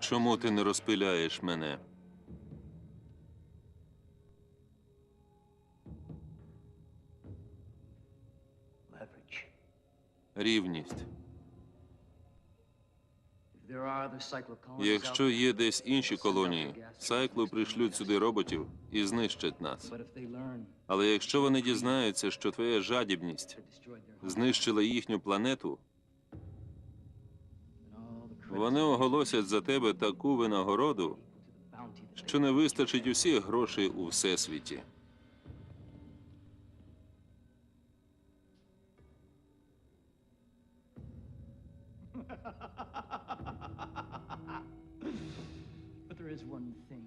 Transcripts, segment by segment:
Чому ти не розпиляєш мене? Рівність. Якщо є десь інші колонії, сайклу пришлють сюди роботів і знищать нас. Але якщо вони дізнаються, що твоя жадібність знищила їхню планету, вони оголосять за тебе таку винагороду, що не вистачить усіх грошей у всесвіті.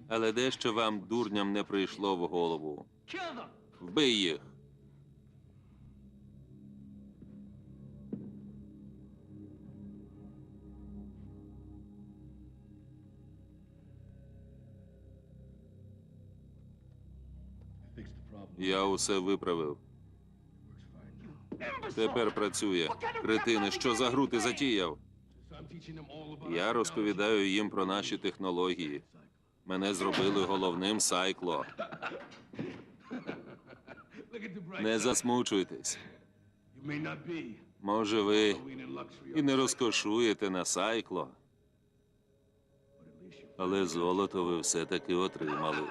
Але дещо вам, дурням, не прийшло в голову. Вбий їх. Я усе виправив. Тепер працює. Кретини, що за гру ти затіяв? Я розповідаю їм про наші технології. Мене зробили головним сайкло. Не засмучуйтесь. Може, ви і не розкошуєте на сайкло, але золото ви все-таки отримали.